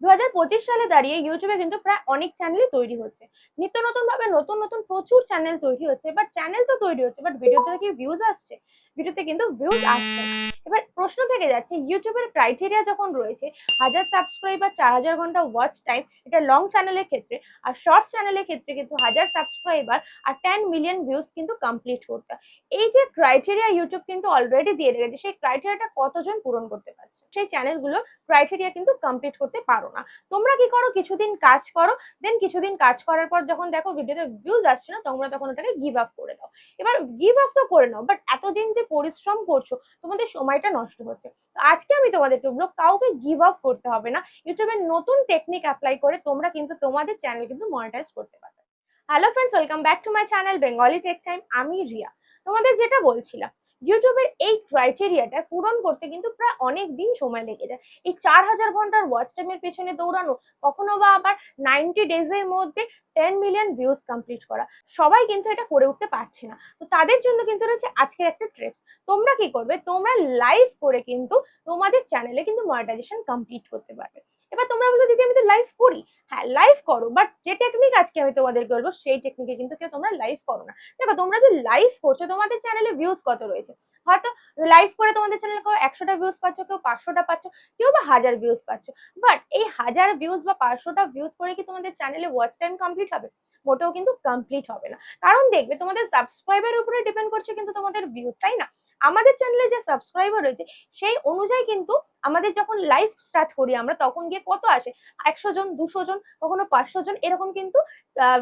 দু হাজার পঁচিশ সালে দাঁড়িয়ে ইউটিউবে কিন্তু প্রায় অনেক চ্যানেলই তৈরি হচ্ছে নিত্য নতুন ভাবে নতুন নতুন প্রচুর চ্যানেল তৈরি হচ্ছে বাট চ্যানেল তো তৈরি হচ্ছে বাট ভিডিওতে কি ভিউজ আসছে ভিডিওতে কিন্তু ভিউজ আসছে না। এবার প্রশ্ন থেকে যাচ্ছে ইউটিউবের ক্রাইটেরিয়া যখন রয়েছে, হাজার সাবস্ক্রাইবার চার হাজার ঘণ্টা ওয়াচ টাইম এটা লং চ্যানেলের ক্ষেত্রে, আর শর্টস চ্যানেলের ক্ষেত্রে কিন্তু হাজার সাবস্ক্রাইবার আর টেন মিলিয়ন ভিউজ কিন্তু কমপ্লিট করতে এই যে ক্রাইটেরিয়া ইউটিউব কিন্তু অলরেডি দিয়ে রেখেছে, সেই ক্রাইটেরিয়াটা কতজন পূরণ করতে পারছে? সেই চ্যানেলগুলো ক্রাইটেরিয়া কিন্তু কমপ্লিট করতে পারো না। তোমরা কি করো, কিছুদিন কাজ করো দেন কিছুদিন কাজ করার পর যখন দেখো ভিডিওতে ভিউজ আসছে না, তোমরা তখন ওটাকে গিভ আপ করে দাও। এবার গিভ আপ তো করে নাও বাট এতদিন যে পরিশ্রম করছ, তোমাদের সময়টা নষ্ট হচ্ছে। আজকে আমি তোমাদের বলব কাউকে গিভ আপ করতে হবে না। ইউটিউবের নতুন টেকনিক অ্যাপ্লাই করে তোমরা কিন্তু তোমাদের চ্যানেল কিন্তু মনিটাইজ করতে পারবে। Hello friends welcome back to my channel Bengali tech time আমি রিয়া। তোমাদের যেটা বলছিলাম ইউটিউবের এই ক্রাইটেরিয়াটা পূরণ করতে কিন্তু প্রায় অনেক দিন সময় লেগে যায়। এই চার হাজার ঘণ্টার ওয়াচ টাইমের পেছনে দৌড়ানো, কখনো বা আবার নাইনটি ডেজের মধ্যে টেন মিলিয়ন ভিউজ কমপ্লিট করা, সবাই কিন্তু এটা করে উঠতে পারছে না। তো তাদের জন্য কিন্তু রয়েছে আজকের একটা ট্রিপস তোমরা কি করবে? তোমরা লাইভ করে কিন্তু তোমাদের চ্যানেলে কিন্তু মনিটাইজেশন কমপ্লিট করতে পারবে। এবার তোমরা বলো দিদি, আমি তো লাইভ করি। হ্যাঁ লাইভ করো বাট যে টেকনিক আজকে আমি তোমাদেরকে বলব, সেই টেকনিকে কিন্তু কেউ তোমরা লাইভ করো না। দেখো, তোমরা যে লাইভ করছ, তোমাদের চ্যানেলে ভিউজ কত রয়েছে? হয়তো লাইভ করে তোমাদের চ্যানেলে কেউ একশোটা ভিউজ পাচ্ছ, কেউ পাঁচশোটা পাচ্ছ, কেউ বা হাজার ভিউজ পাচ্ছ। বাট এই হাজার ভিউজ বা পাঁচশোটা ভিউজ করে কি তোমাদের চ্যানেলে ওয়াচ টাইম কমপ্লিট হবে? মোটেও কিন্তু কমপ্লিট হবে না। কারণ দেখবে, তোমাদের সাবস্ক্রাইবের উপরে ডিপেন্ড করছে কিন্তু তোমাদের ভিউজ তাই না? আমাদের চ্যানেলে যে সাবস্ক্রাইবার রয়েছে, সেই অনুযায়ী কিন্তু আমাদের যখন লাইভ স্টার্ট করি আমরা, তখন গিয়ে কত আসে? একশো জন, দুশো জন, কখনো পাঁচশো জন, এরকম কিন্তু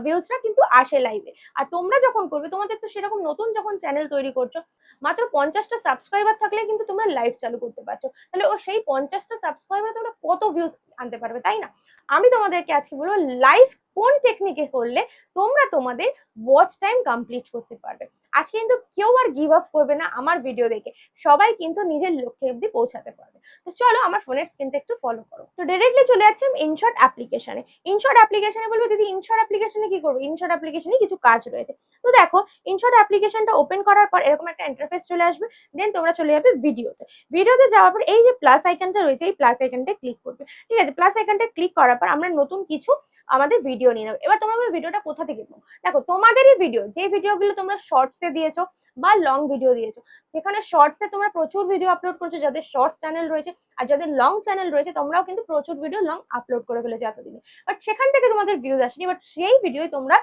ভিউজটা কিন্তু আসে লাইভে আর তোমরা যখন করবে, তোমাদের তো সেরকম নতুন যখন চ্যানেল তৈরি করছ, মাত্র পঞ্চাশটা সাবস্ক্রাইবার থাকলে কিন্তু তোমরা লাইভ চালু করতে পারছ। তাহলে ও সেই পঞ্চাশটা সাবস্ক্রাইবার তোমরা কত ভিউজ আনতে পারবে, তাই না? আমি তোমাদেরকে আজকে বলব লাইভ কোন টেকনিকে করলে তোমরা তোমাদের ওয়াচ টাইম কমপ্লিট করতে পারবে। আজকে কিন্তু কেউ আর গিভ আপ করবে না আমার ভিডিও দেখে। সবাই কিন্তু নিজের লক্ষ্যে অব্দি পৌঁছাতে পারবে। চলো আমার ফোনের স্ক্রিনটা একটু ফলো করো। তো ডিরেক্টলি চলে যাচ্ছে আমি ইনশর্ট অ্যাপ্লিকেশনে ইনশর্ট অ্যাপ্লিকেশনে বলব, দিদি ইনশর্ট অ্যাপ্লিকেশনে কি করব? ইনশর্ট অ্যাপ্লিকেশনে কিছু কাজ রয়েছে। তো দেখো ইনশর্ট অ্যাপ্লিকেশনটা ওপেন করার পর এরকম একটা ইন্টারফেস চলে আসবে দেন তোমরা চলে যাবে ভিডিওতে ভিডিওতে যাওয়ার পর এই যে প্লাস আইকনটা রয়েছে, এই প্লাস আইকনটা ক্লিক করবে। ঠিক আছে প্লাস আইকনটা ক্লিক করার পর আমরা নতুন কিছু আমাদের ভিডিও নিয়ে নেব এবার তোমরা ভিডিওটা কোথা থেকে দেখো, তোমাদেরই ভিডিও যে ভিডিওগুলো তোমরা শর্টসে দিয়েছ বা লং ভিডিও দিয়েছ, যেখানে শর্টসে তোমরা প্রচুর ভিডিও আপলোড করছ, যাদের শর্টস চ্যানেল রয়েছে আর যাদের লং চ্যানেল রয়েছে, তোমরাও কিন্তু প্রচুর ভিডিও লং আপলোড করে ফেলেছো এতদিনে। বাট সেখান থেকে তোমাদের ভিউজ আসেনি বাট সেই ভিডিও তোমরা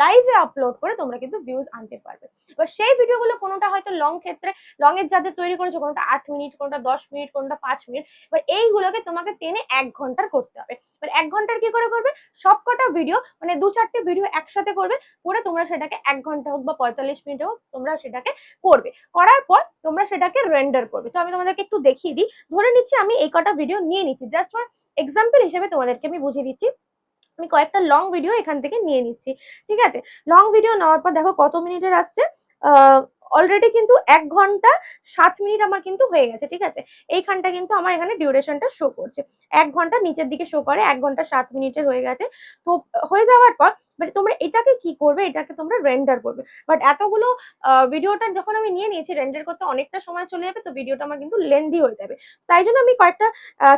লাইভে আপলোড করে তোমরা কিন্তু ভিউজ আনতে পারবে। এবার সেই ভিডিওগুলো কোনোটা হয়তো লং ক্ষেত্রে লং এর যাদের তৈরি করেছ, কোনোটা আট মিনিট কোনোটা দশ মিনিট কোনোটা পাঁচ মিনিট এবার এইগুলোকে তোমাকে টেনে এক ঘণ্টার করতে হবে। এবার এক ঘণ্টার কি করে করবে? সবকটা ভিডিও মানে দু চারটে ভিডিও একসাথে করবে, করে তোমরা সেটাকে এক ঘণ্টা হোক বা পঁয়তাল্লিশ মিনিট হোক, তোমরা সেটাকে করবে। করার পর তোমরা সেটাকে রেন্ডার করবে। তো আমি তোমাদেরকে একটু দেখিয়ে দিই। ধরে নিচ্ছি আমি এই কটা ভিডিও নিয়ে নিচ্ছি। জাস্ট ফর এক্সাম্পল হিসেবে তোমাদেরকে আমি বুঝিয়ে দিচ্ছি, আমি কয়েকটা লং ভিডিও এখান থেকে নিয়ে নিচ্ছি। ঠিক আছে? লং ভিডিও নেওয়ার পর দেখো কত মিনিটের আসছে? অলরেডি কিন্তু এক ঘণ্টা সাত মিনিট আমার কিন্তু হয়ে গেছে, ঠিক আছে? এইখানটা কিন্তু আমার এখানে ডিউরেশনটা শো করছে। এক ঘণ্টা নিচের দিকে শো করে, এক ঘণ্টা সাত মিনিটের হয়ে গেছে। তো, হয়ে যাওয়ার পর মানে তোমরা এটাকে কি করবে? এটাকে তোমরা রেন্ডার করবে। বাট এতগুলো ভিডিওটা যখন আমি নিয়ে নিয়েছি রেন্ডার করতে অনেকটা সময় চলে যাবে, তো ভিডিওটা আমার কিন্তু লেন্দি হয়ে যাবে। তাই জন্য আমি কয়েকটা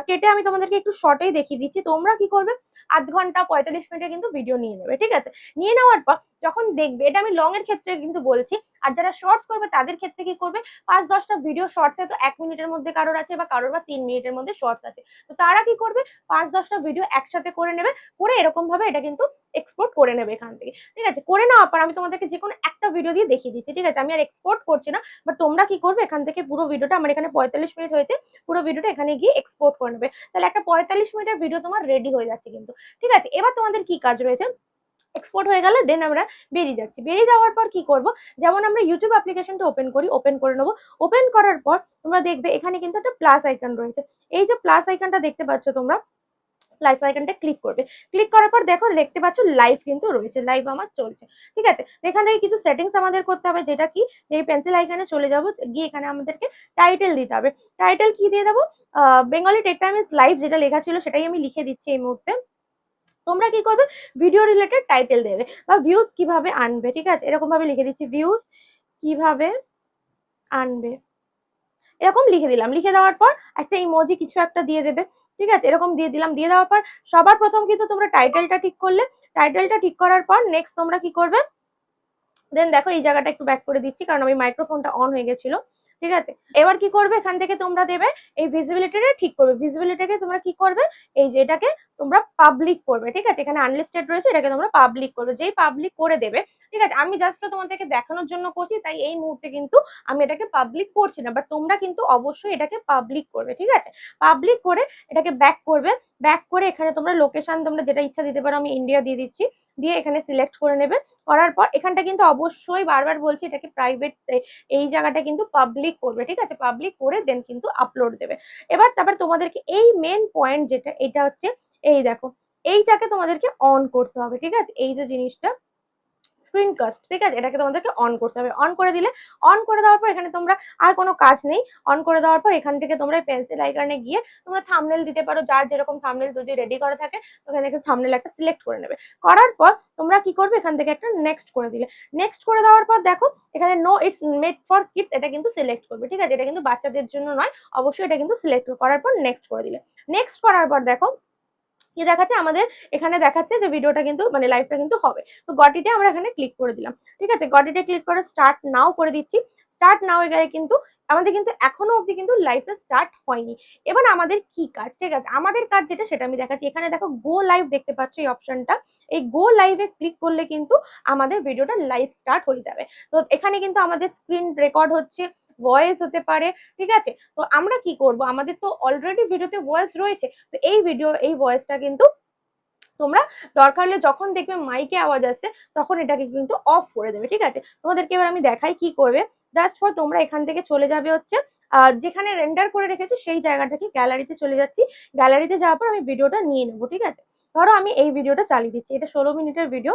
কেটে আমি তোমাদেরকে একটু শর্টেই দেখিয়ে দিচ্ছি। তোমরা কি করবে? আধ ঘণ্টা, পঁয়তাল্লিশ মিনিটে কিন্তু ভিডিও নিয়ে নেবে, ঠিক আছে? নিয়ে নেওয়ার পর যখন দেখবে, এটা আমি লং এর ক্ষেত্রে কিন্তু বলছি, আর যারা শর্টস করবে তাদের ক্ষেত্রে কি করবে? পাঁচ, দশটা ভিডিও শর্টসে তো এক মিনিটের মধ্যে কারোর আছে বা কারোর বা তিন মিনিটের মধ্যে শর্টস আছে। তো তারা কি করবে? পাঁচ, দশটা ভিডিও একসাথে করে নেবে, করে এরকম ভাবে এটা কিন্তু এক্সপোর্ট করে নেবে এখান থেকে, ঠিক আছে? করে নেওয়ার পর আমি তোমাদেরকে যে কোনো একটা ভিডিও দিয়ে দেখিয়ে দিচ্ছি, ঠিক আছে? আমি আর এক্সপোর্ট করছি না বাট তোমরা কি করবে? এখান থেকে পুরো ভিডিওটা আমার এখানে পঁয়তাল্লিশ মিনিট হয়েছে, পুরো ভিডিওটা এখানে গিয়ে এক্সপোর্ট করে নেবে। তাহলে একটা পঁয়তাল্লিশ মিনিটের ভিডিও তোমার রেডি হয়ে যাচ্ছে কিন্তু। ঠিক আছে? এবার তোমাদের কি কাজ রয়েছে? এক্সপোর্ট হয়ে গেলে দেন আমরা বেরিয়ে যাচ্ছি। বেরিয়ে যাওয়ার পর কি করব? যেমন আমরা ইউটিউব অ্যাপ্লিকেশনটা ওপেন করি ওপেন করে নেব। ওপেন করার পর তোমরা দেখবে এখানে কিন্তু একটা প্লাস আইকন রয়েছে। এই যে প্লাস আইকনটা দেখতে পাচ্ছ তোমরা প্লাস আইকনটা ক্লিক করবে। ক্লিক করার পর দেখো, দেখতে পাচ্ছ লাইভ কিন্তু রয়েছে। লাইভ আমার চলছে। ঠিক আছে? এখান থেকে কিছু সেটিংস আমাদের করতে হবে। যেটা কি? যে পেন্সিল আইকনে চলে যাব, গিয়ে এখানে আমাদেরকে টাইটেল দিতে হবে। টাইটেল কি দিয়ে দেবো? Bengali tech time is live যেটা লেখা ছিল, সেটাই আমি লিখে দিচ্ছি এই মুহূর্তে। তোমরা কি করবে? ভিডিও রিলেটেড টাইটেল দেবে বা ভিউজ কীভাবে আনবে, ঠিক আছে? এরকম ভাবে লিখে দিচ্ছি ভিউজ কীভাবে আনবে। এরকম লিখে দিলাম। লিখে দেওয়ার পর একটা ইমোজি কিছু একটা দিয়ে দেবে, ঠিক আছে? এরকম দিয়ে দিলাম। দিয়ে দেওয়ার পর সবার প্রথম কিন্তু তোমরা টাইটেলটা ঠিক করলে। টাইটেলটা ঠিক করার পর নেক্সট তোমরা কি করবে? দেন দেখো এই জায়গাটা একটু ব্যাক করে দিচ্ছি, কারণ আমি মাইক্রোফোনটা অন হয়ে গেছিল। ঠিক আছে? এবার কি করবে? এখান থেকে তোমরা দেবে, এই ভিজিবিলিটিটা ঠিক করবে। ভিজিবিলিটিকে তোমরা কি করবে? এই যে এটাকে তোমরা পাবলিক করবে, ঠিক আছে? এখানে আনলিস্টেড রয়েছে, এটাকে তোমরা পাবলিক করবে। যেই পাবলিক করে দেবে ঠিক আছে, আমি জাস্ট তোমাদেরকে দেখানোর জন্য করছি, তাই এই মুহূর্তে কিন্তু আমি এটাকে পাবলিক করছি না বাট তোমরা কিন্তু অবশ্যই এটাকে পাবলিক করবে, ঠিক আছে? পাবলিক করে এটাকে ব্যাক করবে ব্যাক করে এখানে তোমরা লোকেশন তোমরা যেটা ইচ্ছা দিতে পারো আমি ইন্ডিয়া দিয়ে দিচ্ছি, দিয়ে এখানে সিলেক্ট করে নেবে, করার পর এখানটা কিন্তু অবশ্যই বারবার বলছি এটাকে প্রাইভেট এই জায়গাটা কিন্তু পাবলিক করবে, ঠিক আছে? পাবলিক করে দেন কিন্তু আপলোড দেবে। এবার তারপর তোমাদেরকে এই মেন পয়েন্ট যেটা, এটা হচ্ছে এই দেখো, এইটাকে তোমাদেরকে অন করতে হবে, ঠিক আছে? এই যে জিনিসটা স্ক্রিনকাস্ট ঠিক আছে? এটাকে তোমাদেরকে অন করতে হবে। অন করে দিলে অন করে দেওয়ার পর এখানে তোমরা আর কোনো কাজ নেই। অন করে দেওয়ার পর এখান থেকে তোমরা পেন্সিল আইকনে গিয়ে তোমরা থামনেল দিতে পারো। যার যেরকম থামনেল যদি রেডি করা থাকে ওখানে একটা থামনেল একটা সিলেক্ট করে নেবে। করার পর তোমরা কি করবে? এখান থেকে একটা নেক্সট করে দিলে। নেক্সট করে দেওয়ার পর দেখো, এখানে no it's made for kids এটা কিন্তু সিলেক্ট করবে, ঠিক আছে? এটা কিন্তু বাচ্চাদের জন্য নয়, অবশ্যই এটা কিন্তু সিলেক্ট করার পর নেক্সট করে দিলে। নেক্সট করার পর দেখো কি দেখাচ্ছে, আমাদের এখানে দেখাচ্ছে যে ভিডিওটা কিন্তু মানে লাইভটা কিন্তু হবে। তো গটিতে আমরা এখানে ক্লিক করে দিলাম। ঠিক আছে? গটিতে ক্লিক করে স্টার্ট নাও করে দিচ্ছি। স্টার্ট নাও গেলে কিন্তু আমাদের কিন্তু এখনও অবধি কিন্তু লাইভটা স্টার্ট হয়নি। এবার আমাদের কি কাজ? ঠিক আছে? আমাদের কাজ যেটা, সেটা আমি দেখাচ্ছি। এখানে দেখো গো লাইভ দেখতে পাচ্ছ এই অপশনটা এই গো লাইভে ক্লিক করলে কিন্তু আমাদের ভিডিওটা লাইভ স্টার্ট হয়ে যাবে। তো এখানে কিন্তু আমাদের স্ক্রিন রেকর্ড হচ্ছে। ভয়েস হতে পারে, ঠিক আছে? তো আমরা কি করব? আমাদের তো অলরেডি ভিডিওতে ভয়েস রয়েছে, তো এই ভিডিও এই ভয়েসটা কিন্তু তোমরা দরকার হলে যখন দেখবে মাইকে আওয়াজ আসছে, তখন এটাকে কিন্তু অফ করে দেবে, ঠিক আছে? তোমাদেরকে এবার আমি দেখাই কি করবে। জাস্ট ফর তোমরা এখান থেকে চলে যাবে হচ্ছে যেখানে রেন্ডার করে রেখেছো, সেই জায়গাটাকে গ্যালারিতে চলে যাচ্ছি। গ্যালারিতে যাওয়ার পর আমি ভিডিওটা নিয়ে নেব, ঠিক আছে? ধরো আমি এই ভিডিওটা চালিয়ে দিচ্ছি, এটা ষোলো মিনিটের ভিডিও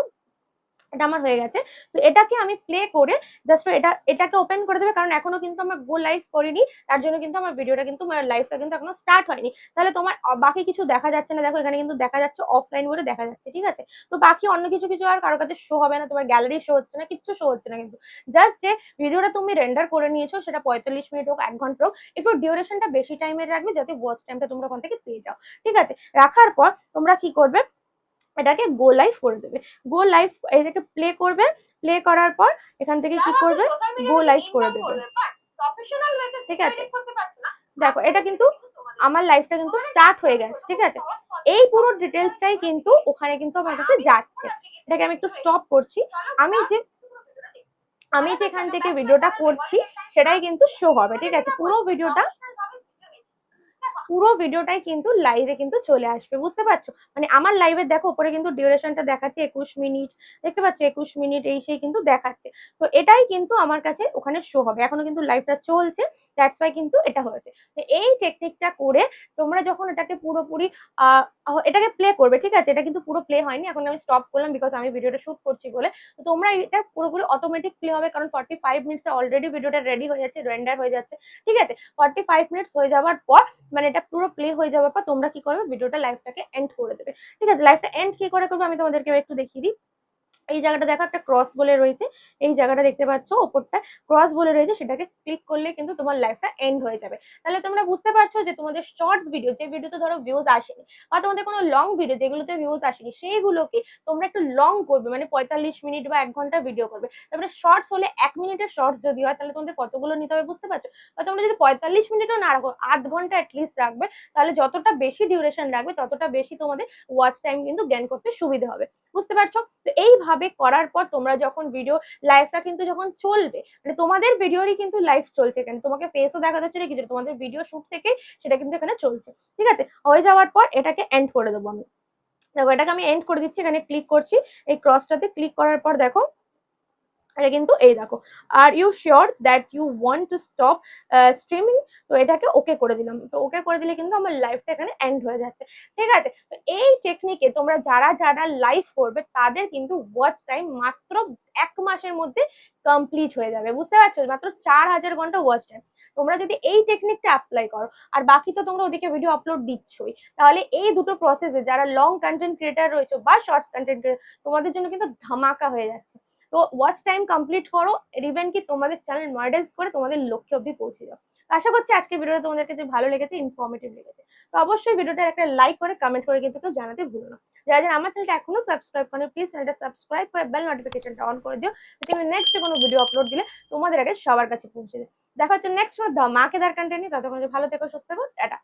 এটা আমার হয়ে গেছে। তো এটাকে আমি প্লে করে জাস্ট এটা, এটাকে ওপেন করে দেবে, কারণ এখনও কিন্তু আমার গো লাইভ করিনি, তার জন্য কিন্তু আমার ভিডিওটা কিন্তু, আমার লাইভটা কিন্তু এখনও স্টার্ট হয়নি। তাহলে তোমার বাকি কিছু দেখা যাচ্ছে না, দেখো এখানে কিন্তু দেখা যাচ্ছে অফলাইন বলে দেখা যাচ্ছে, ঠিক আছে? তো বাকি অন্য কিছু কিছু আর কারোর কাছে শো হবে না, তোমার গ্যালারি শো হচ্ছে না, কিচ্ছু শো হচ্ছে না কিন্তু। জাস্ট যে ভিডিওটা তুমি রেন্ডার করে নিয়েছো, সেটা পঁয়তাল্লিশ মিনিট হোক, এক ঘণ্টা হোক, একটু ডিউরেশনটা বেশি টাইমের রাখবে, যাতে ওয়াচ টাইমটা তোমরা ওখান থেকে পেয়ে যাও, ঠিক আছে? রাখার পর তোমরা কি করবে এটাকে গো লাইভ করে দেবে। গো লাইভ এটাকে প্লে করবে প্লে করার পর এখান থেকে কি করবে? গো লাইভ করে দেবে। ঠিক আছে। দেখো এটা কিন্তু আমার লাইফটা কিন্তু স্টার্ট হয়ে গেছে ঠিক আছে? এই পুরো ডিটেলসটাই কিন্তু ওখানে কিন্তু আমার কাছে যাচ্ছে। এটাকে আমি একটু স্টপ করছি। আমি যে আমি যেখান থেকে ভিডিওটা করছি সেটাই কিন্তু শো হবে ঠিক আছে? পুরো ভিডিওটা পুরো ভিডিওটাই কিন্তু লাইভে কিন্তু চলে আসবে, বুঝতে পারছ? মানে আমার লাইভে দেখো, উপরে কিন্তু ডিউরেশনটা দেখাচ্ছে একুশ মিনিট, দেখতে পাচ্ছ? একুশ মিনিট এই সেই কিন্তু দেখাচ্ছে। তো এটাই কিন্তু আমার কাছে ওখানে শো হবে। এখনও কিন্তু লাইভটা চলছে। দ্যাটস ওয়াই কিন্তু এটা হয়েছে। তো এই টেকনিকটা করে তোমরা যখন এটাকে পুরোপুরি এটাকে প্লে করবে, ঠিক আছে? এটা কিন্তু পুরো প্লে হয়নি। এখন আমি স্টপ করলাম বিকজ আমি ভিডিওটা শুট করছি বলে। তো তোমরা এটা পুরোপুরি অটোমেটিক প্লে হবে কারণ ফর্টি ফাইভ মিনিটসে অলরেডি ভিডিওটা রেডি হয়ে যাচ্ছে রেন্ডার হয়ে যাচ্ছে, ঠিক আছে? ফর্টি ফাইভ মিনিটস হয়ে যাওয়ার পর মানে এটা পুরো প্লে হয়ে যাওয়ার পর তোমরা কি করবে? ভিডিওটা লাইভটাকে এন্ড করে দেবে। ঠিক আছে? লাইভটা এন্ড কি করে করবে? আমি তোমাদেরকে একটু দেখিয়ে দিই। এই জায়গাটা দেখো একটা ক্রস বলে রয়েছে। এই জায়গাটা দেখতে পাচ্ছ, ওপরটা ক্রস বলে রয়েছে, সেটাকে ক্লিক করলে কিন্তু তোমার লাইফটা এন্ড হয়ে যাবে। তাহলে তোমরা বুঝতে পারছ যে তোমাদের শর্টস ভিডিও যে ভিডিওতে ধরো ভিউজ আসেনি, বা তোমাদের কোনো লং ভিডিও যেগুলোতে ভিউজ আসেনি, সেইগুলোকে তোমরা একটু লং করবে মানে পঁয়তাল্লিশ মিনিট বা এক ঘণ্টা ভিডিও করবে। তারপরে শর্টস হলে এক মিনিটের শর্টস যদি হয়, তাহলে তোমাদের কতগুলো নিতে হবে বুঝতে পারছ? বা তোমরা যদি পঁয়তাল্লিশ মিনিটও না রাখো, আধ ঘণ্টা অ্যাটলিস্ট রাখবে, তাহলে যতটা বেশি ডিউরেশন রাখবে, ততটা বেশি তোমাদের ওয়াচ টাইম কিন্তু জ্ঞান করতে সুবিধা হবে। বুঝতে পারছ? তো এইভাবে করার পর তোমরা যখন ভিডিও লাইভটা কিন্তু যখন চলবে মানে তোমাদের ভিডিওরই কিন্তু লাইভ চলছে কেন তোমাকে ফেসও দেখা যাচ্ছে না কিছু তোমাদের ভিডিও শুট থেকে সেটা কিন্তু এখানে চলছে। ঠিক আছে? হয়ে যাওয়ার পর এটাকে এন্ড করে দেবো আমি। দেখো, এটাকে আমি এন্ড করে দিচ্ছি। এখানে ক্লিক করছি। এই ক্রসটাতে ক্লিক করার পর দেখো এটা কিন্তু এই দেখো are you sure that you want to stop streaming তো এটাকে ওকে করে দিলাম। তো ওকে করে দিলে কিন্তু আমার লাইফটা এখানে এন্ড হয়ে যাচ্ছে। ঠিক আছে? তো এই টেকনিকে তোমরা যারা যারা লাইভ করবে, তাদের কিন্তু ওয়াচ টাইম মাত্র এক মাসের মধ্যে কমপ্লিট হয়ে যাবে। বুঝতে পারছ? মাত্র চার হাজার ঘণ্টা ওয়াচ টাইম তোমরা যদি এই টেকনিকটা অ্যাপ্লাই করো, আর বাকি তো তোমরা ওদিকে ভিডিও আপলোড দিচ্ছই, তাহলে এই দুটো প্রসেসে যারা লং কন্টেন্ট ক্রিয়েটার রয়েছে বা শর্টস কন্টেন্ট ক্রিয়েটার তোমাদের জন্য কিন্তু ধামাকা হয়ে যাচ্ছে। তো ওয়াচ টাইম কমপ্লিট করো ইভেন কি তোমাদের চ্যানেল মডেলস করে তোমাদের লক্ষ্যে অব্দি পৌঁছে যাও। আশা করছি আজকে ভিডিওটা তোমাদের কাছে ভালো লেগেছে ইনফরমেটিভ লেগেছে। তো অবশ্যই ভিডিওটা একটা লাইক করে কমেন্ট করে কিন্তু কেউ জানাতে ভুলো না। যারা যারা আমার চ্যানেলটা এখনও সাবস্ক্রাইব করেন প্লিজ চ্যানেলটা সাবস্ক্রাইব করে বেল নোটিফিকেশনটা অন করে দিও, যাতে আমি নেক্সট কোনো ভিডিও আপলোড দিলে তোমাদের আগে সবার কাছে পৌঁছে যায়। দেখা হচ্ছে নেক্সট কোনো ধামাকেদার কন্টেন্ট নিয়ে, ততক্ষণ ভালো থেকো, সুস্থ থেকো, টাটা।